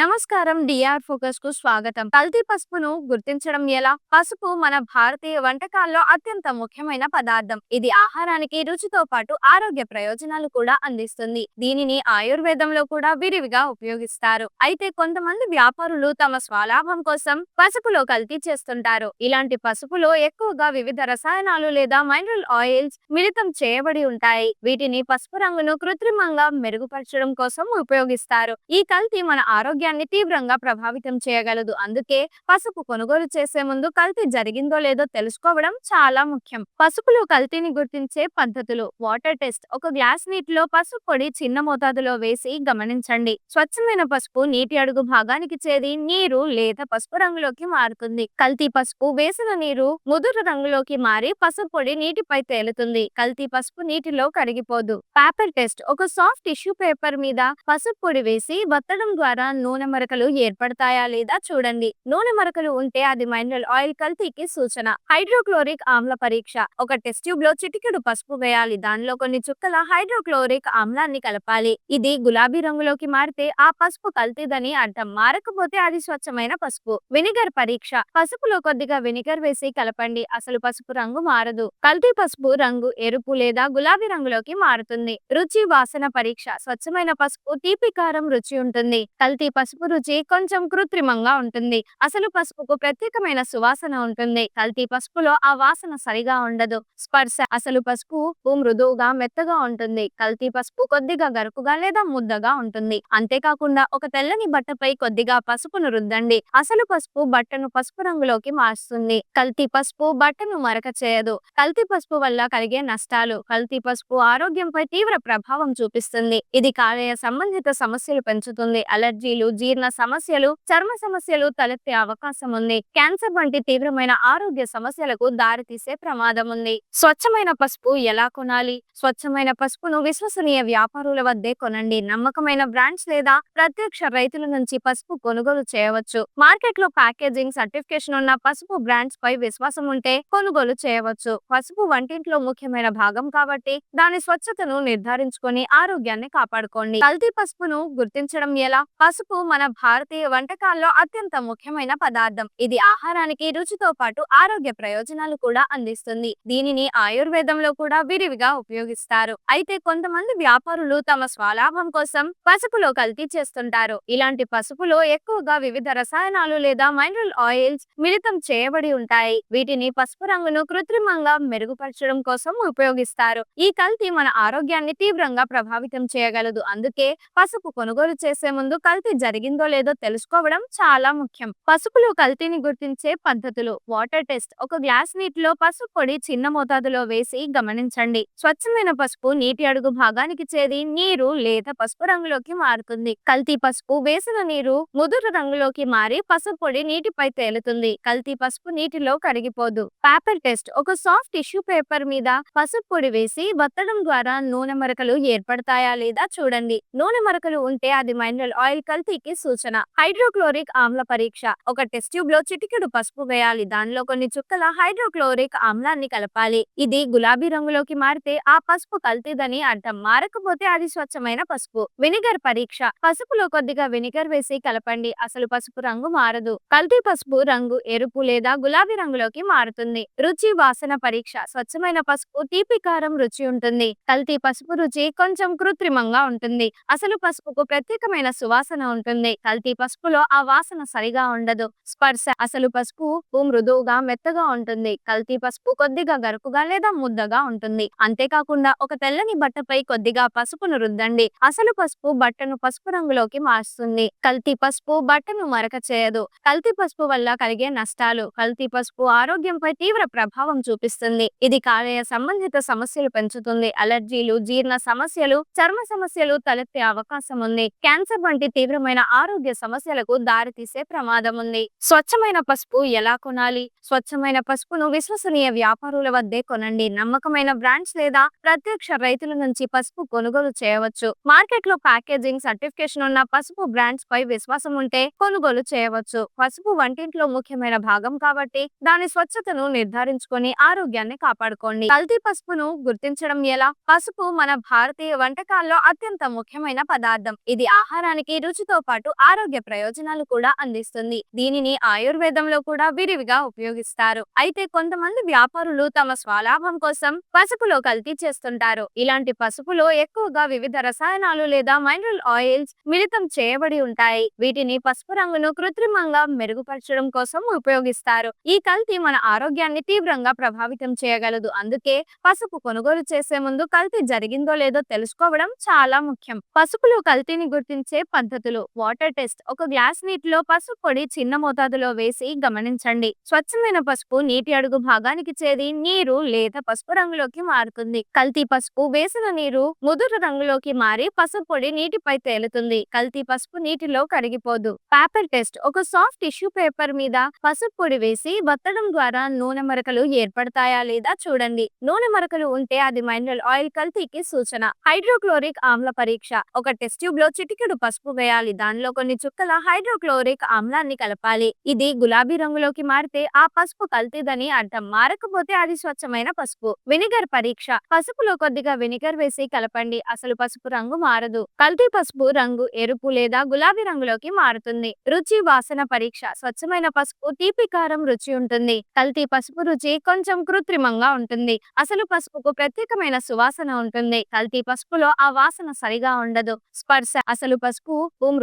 నమస్కారం. డిఆర్ ఫోకస్కు స్వాగతం. కల్తీ పసుపును గుర్తించడం ఎలా? పసుపు మన భారతీయ వంటకాల్లో అత్యంత ముఖ్యమైన పదార్థం. ఇది ఆహారానికి రుచితో పాటు ఆరోగ్య ప్రయోజనాలు కూడా అందిస్తుంది. దీనిని ఆయుర్వేదంలో కూడా విరివిగా ఉపయోగిస్తారు. అయితే కొంతమంది వ్యాపారులు తమ స్వలాభం కోసం పసుపులో కల్తీ చేస్తుంటారు. ఇలాంటి పసుపులో ఎక్కువగా వివిధ రసాయనాలు లేదా మైనరల్ ఆయిల్స్ మిళితం చేయబడి ఉంటాయి. వీటిని పసుపు రంగును కృత్రిమంగా మెరుగుపరచడం కోసం ఉపయోగిస్తారు. ఈ కల్తీ మన ఆరోగ్యాన్ని తీవ్రంగా ప్రభావితం చేయగలదు. అందుకే పసుపు కొనుగోలు చేసే ముందు కల్తీ జరిగిందో లేదో తెలుసుకోవడం చాలా ముఖ్యం. పసుపులో కల్తీని గుర్తించే పద్ధతులు. Water test. ఒక గ్లాస్ నీటిలో పసుపు పొడి చిన్న మోతాదులో వేసి గమనించండి. స్వచ్ఛమైన పసుపు నీటి అడుగు భాగానికి చేరి నీరు లేదా పసుపు రంగులోకి మారుతుంది. కల్తీ పసుపు వేసిన నీరు ముదురు రంగులోకి మారి పసుపు పొడి నీటిపై తేలుతుంది. కల్తీ పసుపు నీటిలో కరిగిపోదు. Paper test. ఒక సాఫ్ట్ టిష్యూ పేపర్ మీద పసుపు పొడి వేసి బత్తడం ద్వారా నూనె మరకలు ఏర్పడతాయా లేదా చూడండి. నూనె మరకలు ఉంటే అది మైనరల్ ఆయిల్ కల్తీకి సూచన. హైడ్రోక్లోరిక్ ఆమ్ల పరీక్ష. ఒక టెస్ట్ ట్యూబ్లో చిటికెడు పసుపు వేయాలి. దానిలో కొన్ని చుక్కల హైడ్రోక్లోరిక్ ఆమ్లాన్ని కలపాలి. ఇది గులాబీ రంగులోకి మారితే ఆ పసుపు కల్తీదని అర్థం. మారకపోతే అది స్వచ్ఛమైన పసుపు. వెనిగర్ పరీక్ష. పసుపులో కొద్దిగా వెనిగర్ వేసి కలపండి. అసలు పసుపు రంగు మారదు. కల్తీ పసుపు రంగు ఎరుపు లేదా గులాబీ రంగులోకి మారుతుంది. రుచి వాసన పరీక్ష. స్వచ్ఛమైన పసుపు తీపి కారం రుచి ఉంటుంది. కల్తీ పసుపు రుచి కొంచెం కృత్రిమంగా ఉంటుంది. అసలు పసుపుకు ప్రత్యేకమైన సువాసన ఉంటుంది. కల్తీ పసుపులో ఆ వాసన సరిగా ఉండదు. స్పర్శ అసలు పసుపు మృదువుగా మెత్తగా ఉంటుంది. కల్తీ పసుపు కొద్దిగా గరుకుగా లేదా ముద్దగా ఉంటుంది. అంతేకాకుండా ఒక తెల్లని బట్టపై కొద్దిగా పసుపును రుద్దండి. అసలు పసుపు బట్టను పసుపు రంగులోకి మారుస్తుంది కల్తీ పసుపు బట్టను మరక చేయదు. కల్తీ పసుపు వల్ల కలిగే నష్టాలు కల్తీ పసుపు ఆరోగ్యంపై తీవ్ర ప్రభావం చూపిస్తుంది. ఇది కాలేయ సంబంధిత సమస్యలు పెంచుతుంది. అలర్జీలు జీర్ణ సమస్యలు చర్మ సమస్యలు తలెత్తే అవకాశం ఉంది. క్యాన్సర్ వంటి తీవ్రమైన ఆరోగ్య సమస్యలకు దారితీసే ప్రమాదం ఉంది. స్వచ్ఛమైన పసుపు ఎలా కొనాలి? స్వచ్ఛమైన పసుపును విశ్వసనీయ వ్యాపారుల వద్దే కొనండి. నమ్మకమైన బ్రాండ్స్ లేదా ప్రత్యక్ష రైతుల నుంచి పసుపు కొనుగోలు చేయవచ్చు. మార్కెట్లో ప్యాకేజింగ్ సర్టిఫికేషన్ ఉన్న పసుపు బ్రాండ్స్ పై విశ్వాసం ఉంటే కొనుగోలు చేయవచ్చు. పసుపు వంటింట్లో ముఖ్యమైన భాగం కాబట్టి దాని స్వచ్ఛతను నిర్ధారించుకొని ఆరోగ్యాన్ని కాపాడుకోండి. కల్తీ పసుపును గుర్తించడం ఎలా? పసుపు మన భారతీయ వంటకాల్లో అత్యంత ముఖ్యమైన పదార్థం. ఇది ఆహారానికి రుచితో పాటు ఆరోగ్య ప్రయోజనాలు కూడా అందిస్తుంది. దీనిని ఆయుర్వేదంలో కూడా విరివిగా ఉపయోగిస్తారు. అయితే కొంతమంది వ్యాపారులు తమ స్వలాభం కోసం పసుపులో కల్తీ చేస్తుంటారు. ఇలాంటి పసుపులో ఎక్కువగా వివిధ రసాయనాలు లేదా మైనరల్ ఆయిల్స్ మిళితం చేయబడి ఉంటాయి. వీటిని పసుపు రంగును కృత్రిమంగా మెరుగుపరచడం కోసం ఉపయోగిస్తారు. ఈ కల్తీ మన ఆరోగ్యాన్ని తీవ్రంగా ప్రభావితం చేయగలదు. అందుకే పసుపు కొనుగోలు చేసే ముందు కల్తీ జరిగిందో లేదో తెలుసుకోవడం చాలా ముఖ్యం. పసుపులో కల్తీని గుర్తించే పద్ధతులు వాటర్ టెస్ట్. ఒక గ్లాస్ నీటిలో పసుపు పొడి చిన్న మోతాదులో వేసి గమనించండి. స్వచ్ఛమైన పసుపు నీటి అడుగు భాగానికి చేరి నీరు లేత పసుపు రంగులోకి మారుతుంది. కల్తీ పసుపు వేసిన నీరు ముదురు రంగులోకి మారి పసుపు పొడి నీటిపై తేలుతుంది. కల్తీ పసుపు నీటిలో కరిగిపోదు. Paper test. ఒక సాఫ్ట్ టిష్యూ పేపర్ మీద పసుపు పొడి వేసి వత్తడం ద్వారా నూనె మరకలు ఏర్పడతాయా లేదా చూడండి. నూనె మరకలు ఉంటే అది మైనరల్ ఆయిల్ కల్తీ కల్తీకి సూచన. హైడ్రోక్లోరిక్ ఆమ్ల పరీక్ష. ఒక టెస్ట్ ట్యూబ్లో చిటికెడు పసుపు వేయాలి. దానిలో కొన్ని చుక్కల హైడ్రోక్లోరిక్ ఆమ్లాన్ని కలపాలి. ఇది గులాబీ రంగులోకి మారితే ఆ పసుపు కల్తీదని అర్థం. మారకపోతే అది స్వచ్ఛమైన పసుపు. వినిగర్ పరీక్ష. పసుపులో కొద్దిగా వినిగర్ వేసి కలపండి. అసలు పసుపు రంగు మారదు. కల్తీ పసుపు రంగు ఎరుపు లేదా గులాబీ రంగులోకి మారుతుంది. రుచి వాసన పరీక్ష. స్వచ్ఛమైన పసుపు తీపి కారం రుచి ఉంటుంది. కల్తీ పసుపు రుచి కొంచెం కృత్రిమంగా ఉంటుంది. అసలు పసుపుకు ప్రత్యేకమైన సువాసన ఉంటుంది. కల్తీ పసుపులో ఆ వాసన సరిగా ఉండదు. స్పర్శ అసలు పసుపు మృదువుగా మెత్తగా ఉంటుంది. కల్తీ పసుపు కొద్దిగా గరుకుగా లేదా ముద్దగా ఉంటుంది. అంతేకాకుండా ఒక తెల్లని బట్టపై కొద్దిగా పసుపును రుద్దండి. అసలు పసుపు బట్టను పసుపు రంగులోకి మారుస్తుంది. కల్తీ పసుపు బట్టను మరక చేయదు. కల్తీ పసుపు వల్ల కలిగే నష్టాలు. కల్తీ పసుపు ఆరోగ్యంపై తీవ్ర ప్రభావం చూపిస్తుంది. ఇది కాలేయ సంబంధిత సమస్యలు పెంచుతుంది. అలర్జీలు జీర్ణ సమస్యలు చర్మ సమస్యలు తలెత్తే అవకాశం ఉంది క్యాన్సర్ వంటి తీవ్రమైన ఆరోగ్య సమస్యలకు దారితీసే ప్రమాదం ఉంది. స్వచ్ఛమైన పసుపు ఎలా కొనాలి? స్వచ్ఛమైన పసుపును విశ్వసనీయ వ్యాపారుల వద్దే కొనండి. నమ్మకమైన బ్రాండ్స్ లేదా ప్రత్యక్ష రైతుల నుంచి పసుపు కొనుగోలు చేయవచ్చు. మార్కెట్లో ప్యాకేజింగ్ సర్టిఫికేషన్ ఉన్న పసుపు బ్రాండ్స్ పై విశ్వాసం ఉంటే కొనుగోలు చేయవచ్చు. పసుపు వంటింట్లో ముఖ్యమైన భాగం కాబట్టి దాని స్వచ్ఛతను నిర్ధారించుకొని ఆరోగ్యాన్ని కాపాడుకోండి. కల్తీ పసుపును గుర్తించడం ఎలా? పసుపు మన భారతీయ వంటకాల్లో అత్యంత ముఖ్యమైన పదార్థం. ఇది ఆహారానికి రుచితో పాటు ఆరోగ్య ప్రయోజనాలు కూడా అందిస్తుంది. దీనిని ఆయుర్వేదంలో కూడా విరివిగా ఉపయోగిస్తారు. అయితే కొంతమంది వ్యాపారులు తమ స్వలాభం కోసం పసుపులో కల్తీ చేస్తుంటారు. ఇలాంటి పసుపులో ఎక్కువగా వివిధ రసాయనాలు లేదా మైనరల్ ఆయిల్స్ మిళితం చేయబడి ఉంటాయి. వీటిని పసుపు రంగును కృత్రిమంగా మెరుగుపరచడం కోసం ఉపయోగిస్తారు. ఈ కల్తీ మన ఆరోగ్యాన్ని తీవ్రంగా ప్రభావితం చేయగలదు. అందుకే పసుపు కొనుగోలు చేసే ముందు కల్తీ జరిగిందో లేదో తెలుసుకోవడం చాలా ముఖ్యం. పసుపులో కల్తీని గుర్తించే పద్ధతులు. Water test. ఒక గ్లాస్ నీటిలో పసుపు పొడి చిన్న మోతాదులో వేసి గమనించండి. స్వచ్ఛమైన పసుపు నీటి అడుగు భాగానికి చేరి నీరు లేత పసుపు రంగులోకి మారుతుంది. కల్తీ పసుపు వేసిన నీరు ముదురు రంగులోకి మారి పసుపు పొడి నీటిపై తేలుతుంది. కల్తీ పసుపు నీటిలో కరిగిపోదు. Paper test. ఒక సాఫ్ట్ టిష్యూ పేపర్ మీద పసుపు పొడి వేసి వత్తడం ద్వారా నూనె మరకలు ఏర్పడతాయా లేదా చూడండి. నూనె మరకలు ఉంటే అది మైనరల్ ఆయిల్ కల్తీకి సూచన. హైడ్రోక్లోరిక్ ఆమ్ల పరీక్ష. ఒక టెస్ట్ ట్యూబ్లో చిటికెడు పసుపు వేయాలి. దానిలో కొన్ని చుక్కల హైడ్రోక్లోరిక్ ఆమ్లాన్ని కలపాలి. ఇది గులాబీ రంగులోకి మారితే ఆ పసుపు కల్తీదని అర్థం. మారకపోతే అది స్వచ్ఛమైన పసుపు. వెనిగర్ పరీక్ష. పసుపులో కొద్దిగా వెనిగర్ వేసి కలపండి. అసలు పసుపు రంగు మారదు. కల్తీ పసుపు రంగు ఎరుపు లేదా గులాబీ రంగులోకి మారుతుంది. రుచి వాసన పరీక్ష. స్వచ్ఛమైన పసుపు తీపి కారం రుచి ఉంటుంది. కల్తీ పసుపు రుచి కొంచెం కృత్రిమంగా ఉంటుంది. అసలు పసుపుకు ప్రత్యేకమైన సువాసన ఉంటుంది. కల్తీ పసుపులో ఆ వాసన సరిగా ఉండదు. స్పర్శ. అసలు పసుపు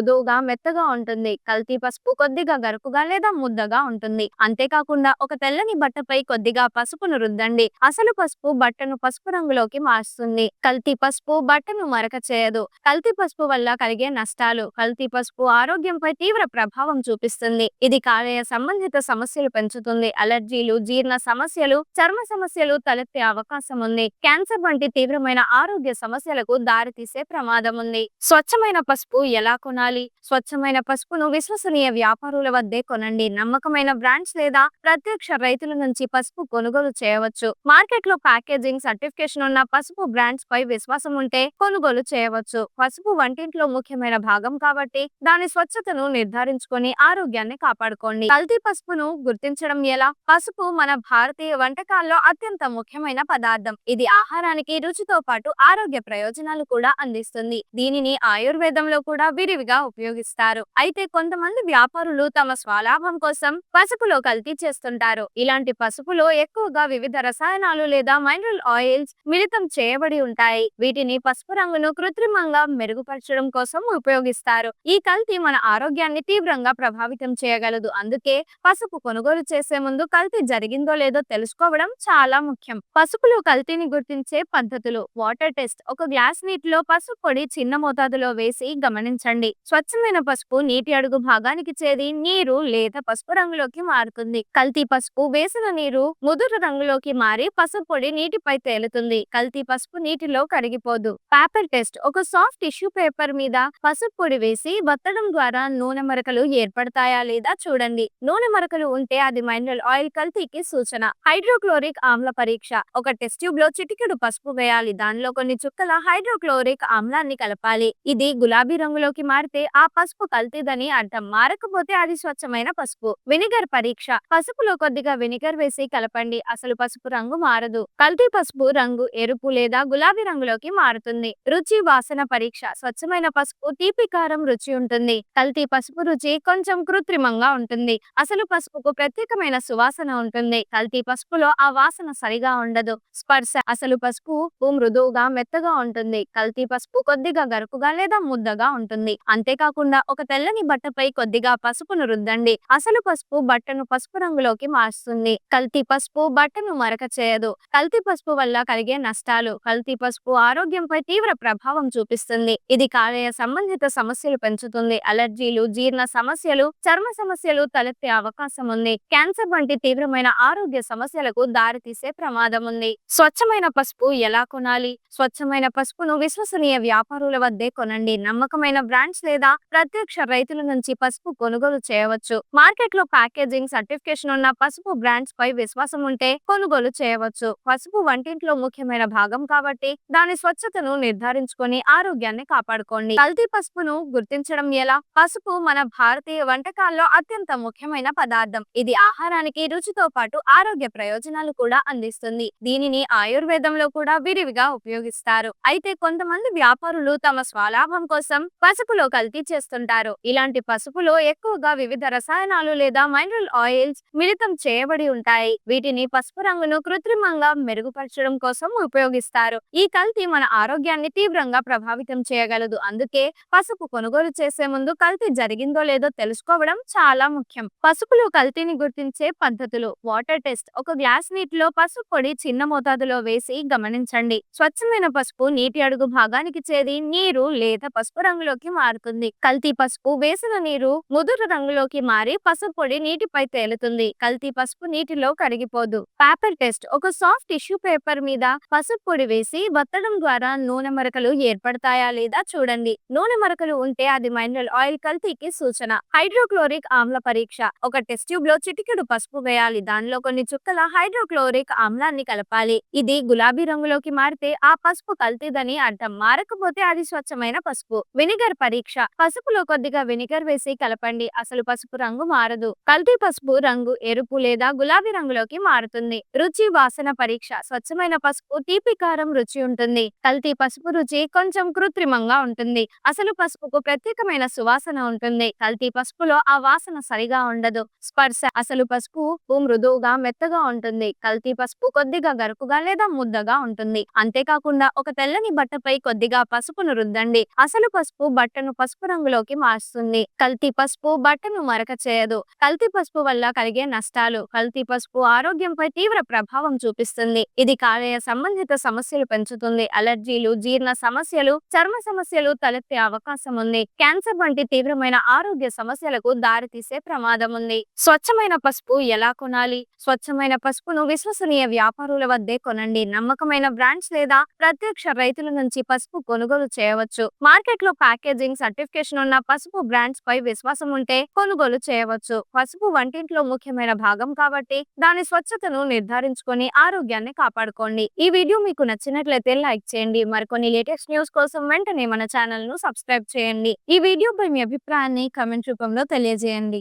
మృదువుగా మెత్తగా ఉంటుంది. కల్తీ పసుపు కొద్దిగా గరుకుగా లేదా ముద్దగా ఉంటుంది. అంతేకాకుండా ఒక తెల్లని బట్టపై కొద్దిగా పసుపును రుద్దండి. అసలు పసుపు బట్టను పసుపు రంగులోకి మారుస్తుంది. కల్తీ పసుపు బట్టను మరక చేయదు. కల్తీ పసుపు వల్ల కలిగే నష్టాలు కల్తీ పసుపు ఆరోగ్యంపై తీవ్ర ప్రభావం చూపిస్తుంది. ఇది కాలేయ సంబంధిత సమస్యలు పెంచుతుంది. అలర్జీలు జీర్ణ సమస్యలు చర్మ సమస్యలు తలెత్తే అవకాశం ఉంది. క్యాన్సర్ వంటి తీవ్రమైన ఆరోగ్య సమస్యలకు దారితీసే ప్రమాదం ఉంది. స్వచ్ఛమైన పసుపు ఎలా కొనాలి? స్వచ్ఛమైన పసుపును విశ్వసనీయ వ్యాపారుల వద్దే కొనండి. నమ్మకమైన బ్రాండ్స్ లేదా ప్రత్యక్ష రైతుల నుంచి పసుపు కొనుగోలు చేయవచ్చు. మార్కెట్లో ప్యాకేజింగ్ సర్టిఫికేషన్ ఉన్న పసుపు బ్రాండ్స్ పై విశ్వాసం ఉంటే కొనుగోలు చేయవచ్చు. పసుపు వంటింట్లో ముఖ్యమైన భాగం కాబట్టి దాని స్వచ్ఛతను నిర్ధారించుకొని ఆరోగ్యాన్ని కాపాడుకోండి. కల్తీ పసుపును గుర్తించడం ఎలా? పసుపు మన భారతీయ వంటకాల్లో అత్యంత ముఖ్యమైన పదార్థం. ఇది ఆహారానికి రుచితో పాటు ఆరోగ్య ప్రయోజనాలు కూడా అందిస్తుంది. దీనిని ఆయుర్వేదంలో కూడా విరివిగా ఉపయోగిస్తారు. అయితే కొంతమంది వ్యాపారులు తమ స్వలాభం కోసం పసుపులో కల్తీ చేస్తుంటారు. ఇలాంటి పసుపులో ఎక్కువగా వివిధ రసాయనాలు లేదా మైనరల్ ఆయిల్స్ మిళితం చేయబడి ఉంటాయి. వీటిని పసుపు రంగును కృత్రిమంగా మెరుగుపరచడం కోసం ఉపయోగిస్తారు. ఈ కల్తీ మన ఆరోగ్యాన్ని తీవ్రంగా ప్రభావితం చేయగలదు. అందుకే పసుపు కొనుగోలు చేసే ముందు కల్తీ జరిగిందో లేదో తెలుసుకోవడం చాలా ముఖ్యం. పసుపులో కల్తీని గుర్తించే పద్ధతులు. Water test. ఒక గ్లాస్ నీటిలో పసుపు పొడి చిన్న మోతాదులో వేసి గమనించండి. స్వచ్ఛమైన పసుపు నీటి అడుగు భాగానికి చేరి నీరు లేత పసుపు రంగులోకి మారుతుంది. కల్తీ పసుపు వేసిన నీరు ముదురు రంగులోకి మారి పసుపు పొడి నీటిపై తేలుతుంది. కల్తీ పసుపు నీటిలో కరిగిపోదు. పేపర్ టెస్ట్ ఒక సాఫ్ట్ టిష్యూ పేపర్ మీద పసుపు పొడి వేసి బత్తడం ద్వారా నూనె మరకలు ఏర్పడతాయా లేదా చూడండి. నూనె మరకలు ఉంటే అది మైనరల్ ఆయిల్ కల్తీకి సూచన. హైడ్రోక్లోరిక్ ఆమ్ల పరీక్ష ఒక టెస్ట్ ట్యూబ్లో చిటికెడు పసుపు వేయాలి. దానిలో కొన్ని చుక్కల హైడ్రోక్లోరిక్ ఆమ్లాన్ని కలపాలి. ఇది గులాబీ రంగులోకి మారితే ఆ పసుపు కల్తీదని అర్థం. మారకపోతే అది స్వచ్ఛమైన పసుపు. వెనిగర్ పరీక్ష. పసుపులో కొద్దిగా వెనిగర్ వేసి కలపండి. అసలు పసుపు రంగు మారదు. కల్తీ పసుపు రంగు ఎరుపు లేదా గులాబీ రంగులోకి మారుతుంది. రుచి వాసన పరీక్ష. స్వచ్ఛమైన పసుపు తీపి కారం రుచి ఉంటుంది. కల్తీ పసుపు రుచి కొంచెం కృత్రిమంగా ఉంటుంది. అసలు పసుపుకు ప్రత్యేకమైన సువాసన ఉంటుంది. కల్తీ పసుపులో ఆ వాసన సరిగా ఉండదు. స్పర్శ. అసలు పసుపు మృదువుగా మెత్తగా ఉంటుంది. కల్తీ పసుపు కొద్దిగా గరుకుగా లేదా ముద్దగా ఉంటుంది. అంతేకాకుండా ఒక తెల్లని బట్టపై కొద్దిగా పసుపును రుద్దండి అసలు పసుపు బట్టను పసుపు రంగులోకి మారుస్తుంది. కల్తీ పసుపు బట్టను మరక చేయదు. కల్తీ పసుపు వల్ల కలిగే నష్టాలు కల్తీ పసుపు ఆరోగ్యంపై తీవ్ర ప్రభావం చూపిస్తుంది. ఇది కాలేయ సంబంధిత సమస్యలు పెంచుతుంది. అలర్జీలు జీర్ణ సమస్యలు చర్మ సమస్యలు తలెత్తే అవకాశం ఉంది. క్యాన్సర్ వంటి తీవ్రమైన ఆరోగ్య సమస్యలకు దారితీసే ప్రమాదం ఉంది. స్వచ్ఛమైన పసుపు ఎలా కొనాలి? స్వచ్ఛమైన పసుపును విశ్వసనీయ వ్యాపారుల వద్దే కొనండి. నమ్మకమైన బ్రాండ్స్ లేదా ప్రత్యక్ష రైతుల నుంచి పసుపు కొనుగోలు చేయవచ్చు. మార్కెట్లో ప్యాకేజింగ్ సర్టిఫికేషన్ ఉన్న పసుపు బ్రాండ్స్ పై విశ్వాసం ఉంటే కొనుగోలు చేయవచ్చు. పసుపు వంటింట్లో ముఖ్యమైన భాగం కాబట్టి దాని స్వచ్ఛతను నిర్ధారించుకొని ఆరోగ్యాన్ని కాపాడుకోండి. కల్తీ పసుపును గుర్తించడం ఎలా? పసుపు మన భారతీయ వంటకాల్లో అత్యంత ముఖ్యమైన పదార్థం. ఇది ఆహారానికి రుచితో పాటు ఆరోగ్య ప్రయోజనాలు కూడా అందిస్తుంది. దీనిని ఆయుర్వేదంలో కూడా విరివిగా ఉపయోగిస్తారు. అయితే కొంతమంది వ్యాపారులు తమ స్వలాభం కోసం పసుపులో కల్తీ చేస్తుంటారు. ఇలాంటి పసుపులో ఎక్కువగా వివిధ రసాయనాలు లేదా మైనరల్ ఆయిల్స్ మిళితం చేయబడి ఉంటాయి. వీటిని పసుపు రంగును కృత్రిమంగా మెరుగుపరచడం కోసం ఉపయోగిస్తారు. ఈ కల్తీ మన ఆరోగ్యాన్ని తీవ్రంగా ప్రభావితం చేయగలదు. అందుకే పసుపు కొనుగోలు చేసే ముందు కల్తీ జరిగిందో లేదో తెలుసుకోవడం చాలా ముఖ్యం. పసుపులో కల్తీని గుర్తించే పద్ధతులు. వాటర్ టెస్ట్ ఒక గ్లాస్ నీటిలో పసుపు పొడి చిన్న మోతాదులో వేసి గమనించండి. స్వచ్ఛమైన పసుపు నీటి అడుగు భాగానికి చేరి నీరు లేదా పసుపు రంగులోకి మారుతుంది కల్తీ పసుపు వేసిన నీరు ముదురు రంగులోకి మారి పసుపు పొడి నీటిపై తేలుతుంది. కల్తీ పసుపు నీటిలో కరిగిపోదు. పేపర్ టెస్ట్ ఒక సాఫ్ట్ టిష్యూ పేపర్ మీద పసుపు పొడి వేసి వత్తడం ద్వారా నూనె మరకలు ఏర్పడతాయా లేదా చూడండి. నూనె మరకలు ఉంటే అది మైనరల్ ఆయిల్ కల్తీకి సూచన. హైడ్రోక్లోరిక్ ఆమ్ల పరీక్ష ఒక టెస్ట్ ట్యూబ్లో చిటికెడు పసుపు వేయాలి. దానిలో కొన్ని చుక్కల హైడ్రోక్లోరిక్ ఆమ్లాన్ని కలపాలి. ఇది గులాబీ రంగులోకి మారితే ఆ పసుపు కల్తీదని అర్థం. మారకపోతే అది స్వచ్ఛమైన పసుపు. వినిగర్ పరీక్ష పసుపులో కొద్దిగా వెనిగర్ వేసి కలపండి. అసలు పసుపు రంగు మారదు. కల్తీ పసుపు రంగు ఎరుపు లేదా గులాబీ రంగులోకి మారుతుంది. రుచి వాసన పరీక్ష స్వచ్ఛమైన పసుపు తీపి కారం రుచి ఉంటుంది. కల్తీ పసుపు రుచి కొంచెం కృత్రిమంగా ఉంటుంది. అసలు పసుపుకు ప్రత్యేకమైన సువాసన ఉంటుంది. కల్తీ పసుపులో ఆ వాసన సరిగా ఉండదు. స్పర్శ అసలు పసుపు మృదువుగా మెత్తగా ఉంటుంది. కల్తీ పసుపు కొద్దిగా గరుకుగా లేదా ముద్దగా ఉంటుంది. అంతేకాకుండా ఒక తెల్లని బట్టపై కొద్దిగా పసుపును రుద్దండి. అసలు పసుపు బట్టను పసుపు పసుపు రంగులోకి మారుస్తుంది. కల్తీ పసుపు బట్టను మరక చేయదు. కల్తీ పసుపు వల్ల కలిగే నష్టాలు కల్తీ పసుపు ఆరోగ్యంపై తీవ్ర ప్రభావం చూపిస్తుంది. ఇది కాలేయ సంబంధిత సమస్యలు పెంచుతుంది. అలర్జీలు జీర్ణ సమస్యలు చర్మ సమస్యలు తలెత్తే అవకాశం ఉంది. క్యాన్సర్ వంటి తీవ్రమైన ఆరోగ్య సమస్యలకు దారితీసే ప్రమాదం ఉంది. స్వచ్ఛమైన పసుపు ఎలా కొనాలి? స్వచ్ఛమైన పసుపును విశ్వసనీయ వ్యాపారుల వద్దే కొనండి. నమ్మకమైన బ్రాండ్స్ లేదా ప్రత్యక్ష రైతుల నుంచి పసుపు కొనుగోలు చేయవచ్చు. మార్కెట్లో ప్యాకేజింగ్ సర్టిఫికేషన్ ఉన్న పసుపు బ్రాండ్స్ పై విశ్వాసం ఉంటే కొనుగోలు చేయవచ్చు. పసుపు వంటింట్లో ముఖ్యమైన భాగం కాబట్టి దాని స్వచ్ఛతను నిర్ధారించుకొని ఆరోగ్యాన్ని కాపాడుకోండి. ఈ వీడియో మీకు నచ్చినట్లయితే లైక్ చేయండి. మరికొన్ని లేటెస్ట్ న్యూస్ కోసం వెంటనే మన ఛానల్ను సబ్స్క్రైబ్ చేయండి. ఈ వీడియోపై మీ అభిప్రాయాన్ని కమెంట్ రూపంలో తెలియజేయండి.